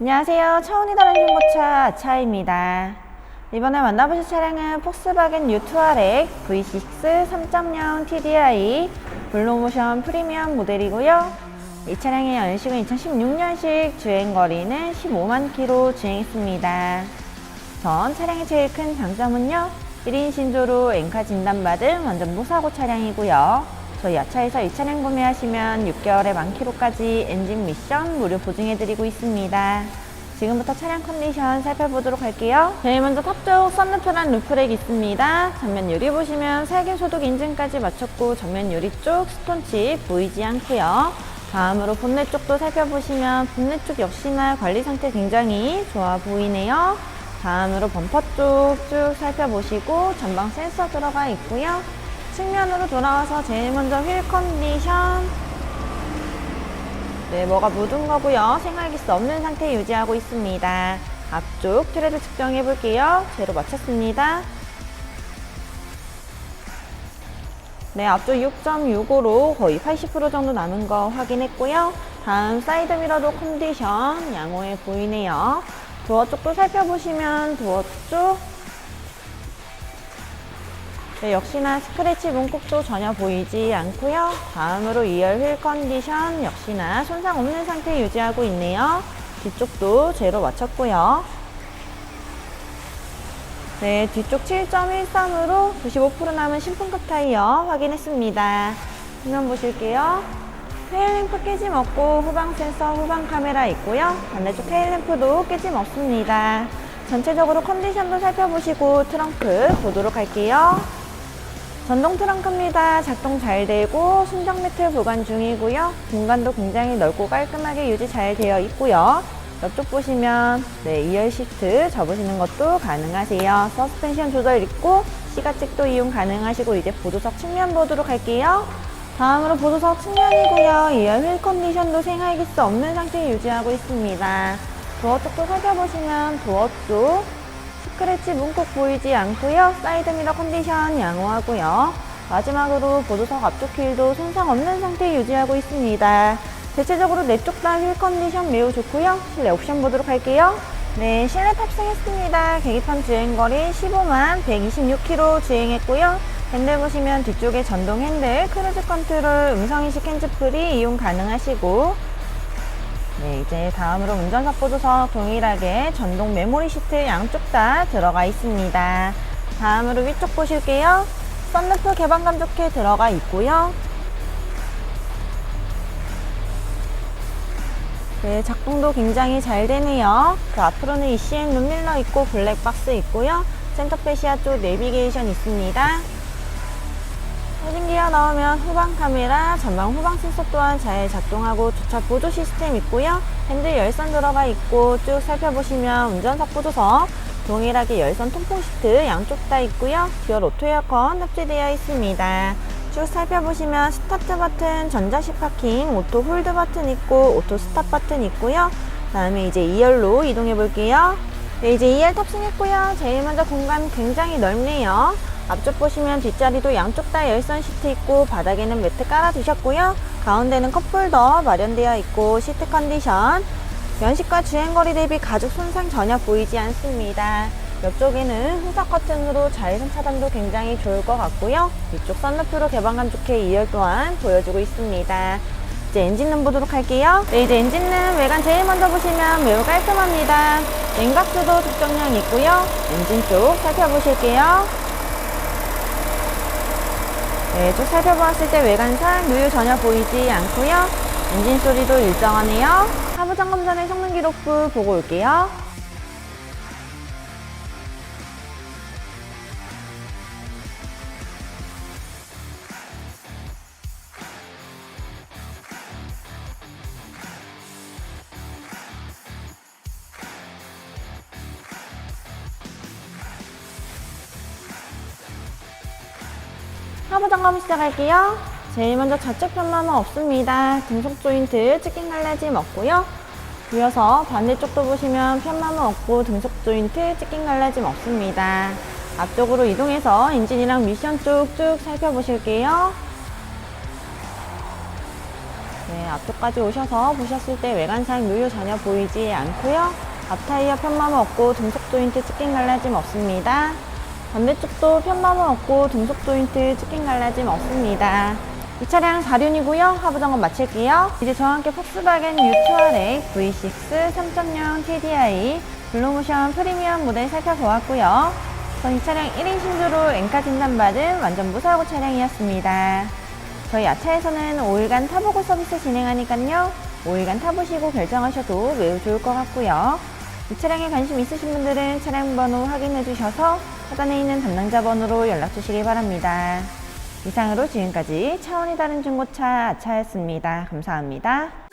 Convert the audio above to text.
안녕하세요. 차원이 다른 중고차 아차입니다. 이번에 만나보실 차량은 폭스바겐 U2RX V6 3.0 TDI 블루모션 프리미엄 모델이고요. 이 차량의 연식은 2016년식 주행거리는 15만 킬로 주행했습니다. 전 차량의 제일 큰 장점은요. 1인 신조로 엔카 진단받은 완전 무사고 차량이고요. 저희 야차에서 이 차량 구매하시면 6개월에 만 킬로까지 엔진 미션 무료 보증해드리고 있습니다. 지금부터 차량 컨디션 살펴보도록 할게요. 제일 먼저 탑쪽 썬루프란 루프렉 있습니다. 전면 유리 보시면 살균 소독 인증까지 마쳤고 전면 유리 쪽 스톤칩 보이지 않고요. 다음으로 본넷 쪽도 살펴보시면 본넷 쪽 역시나 관리 상태 굉장히 좋아 보이네요. 다음으로 범퍼 쪽 쭉 살펴보시고 전방 센서 들어가 있고요. 측면으로 돌아와서 제일 먼저 휠 컨디션 네, 뭐가 묻은 거고요. 생활기스 없는 상태 유지하고 있습니다. 앞쪽 트레드 측정해 볼게요. 제로 맞췄습니다. 네, 앞쪽 6.65로 거의 80% 정도 남은 거 확인했고요. 다음 사이드 미러도 컨디션 양호해 보이네요. 도어 쪽도 살펴보시면 도어 쪽 네, 역시나 스크래치 문콕도 전혀 보이지 않고요. 다음으로 2열 휠 컨디션 역시나 손상 없는 상태 유지하고 있네요. 뒤쪽도 제로 맞췄고요. 네, 뒤쪽 7.13으로 95% 남은 신품급 타이어 확인했습니다. 후면 보실게요. 테일램프 깨짐 없고 후방 센서, 후방 카메라 있고요. 반대쪽 테일램프도 깨짐 없습니다. 전체적으로 컨디션도 살펴보시고 트렁크 보도록 할게요. 전동 트렁크입니다. 작동 잘 되고 순정 매트 보관 중이고요. 공간도 굉장히 넓고 깔끔하게 유지 잘 되어 있고요. 옆쪽 보시면 네 2열 시트 접으시는 것도 가능하세요. 서스펜션 조절 있고 시가책도 이용 가능하시고 이제 보조석 측면 보도록 할게요. 다음으로 보조석 측면이고요. 2열 휠 컨디션도 생활기스 없는 상태 유지하고 있습니다. 도어 쪽도 살펴보시면 도어 쪽 스크래치 문콕 보이지 않고요. 사이드 미러 컨디션 양호하고요. 마지막으로 보조석 앞쪽 휠도 손상 없는 상태 유지하고 있습니다. 대체적으로 내쪽 다 휠 컨디션 매우 좋고요. 실내 옵션 보도록 할게요. 네, 실내 탑승했습니다. 계기판 주행거리 15만 126km 주행했고요. 핸들 보시면 뒤쪽에 전동 핸들, 크루즈 컨트롤, 음성인식 핸즈프리 이용 가능하시고 네, 이제 다음으로 운전석 보조석 동일하게 전동 메모리 시트 양쪽 다 들어가 있습니다. 다음으로 위쪽 보실게요. 썬루프 개방감 좋게 들어가 있고요. 네, 작동도 굉장히 잘 되네요. 그 앞으로는 ECM 룸밀러 있고 블랙박스 있고요. 센터페시아 쪽 내비게이션 있습니다. 헤딩 기어 나오면 후방 카메라, 전방 후방 센서 또한 잘 작동하고 주차 보조 시스템 있고요. 핸들 열선 들어가 있고 쭉 살펴보시면 운전석 보조석 동일하게 열선 통풍 시트 양쪽 다 있고요. 듀얼 오토 에어컨 탑재되어 있습니다. 쭉 살펴보시면 스타트 버튼, 전자식 파킹, 오토 홀드 버튼 있고 오토 스탑 버튼 있고요. 다음에 이제 2열로 이동해 볼게요. 네, 이제 2열 탑승했고요. 제일 먼저 공간 굉장히 넓네요. 앞쪽 보시면 뒷자리도 양쪽 다 열선 시트 있고 바닥에는 매트 깔아 두셨고요. 가운데는 컵홀더 마련되어 있고 시트 컨디션 연식과 주행거리 대비 가죽 손상 전혀 보이지 않습니다. 옆쪽에는 후석 커튼으로 자외선 차단도 굉장히 좋을 것 같고요. 이쪽 썬루프로 개방감 좋게 2열 또한 보여주고 있습니다. 이제 엔진룸 보도록 할게요. 네, 이제 엔진룸 외관 제일 먼저 보시면 매우 깔끔합니다. 냉각수도 특정량 있고요. 엔진 쪽 살펴보실게요. 네, 쭉 살펴보았을 때 외관상 누유 전혀 보이지 않고요. 엔진 소리도 일정하네요. 하부 점검 전에 성능 기록부 보고 올게요. 점검 시작할게요. 제일 먼저 좌측 편마모 없습니다. 등속 조인트 찍힌 갈라짐 없고요. 이어서 반대쪽도 보시면 편마모 없고 등속 조인트 찍힌 갈라짐 없습니다. 앞쪽으로 이동해서 엔진이랑 미션 쪽쭉 살펴보실게요. 네, 앞쪽까지 오셔서 보셨을 때 외관상 요요 전혀 보이지 않고요. 앞 타이어 편마모 없고 등속 조인트 치킨 갈라짐 없습니다. 반대쪽도 편마모 없고 등속 조인트 치킨 갈라짐 없습니다. 이 차량 4륜이고요. 하부 점검 마칠게요. 이제 저와 함께 폭스바겐 U2RX V6 3.0 TDI 블루모션 프리미엄 모델 살펴보았고요. 전 이 차량 1인 신주로 엔카 진단받은 완전 무사고 차량이었습니다. 저희 야차에서는 5일간 타보고 서비스 진행하니까요. 5일간 타보시고 결정하셔도 매우 좋을 것 같고요. 이 차량에 관심 있으신 분들은 차량 번호 확인해 주셔서 하단에 있는 담당자 번호로 연락 주시기 바랍니다. 이상으로 지금까지 차원이 다른 중고차 아차였습니다. 감사합니다.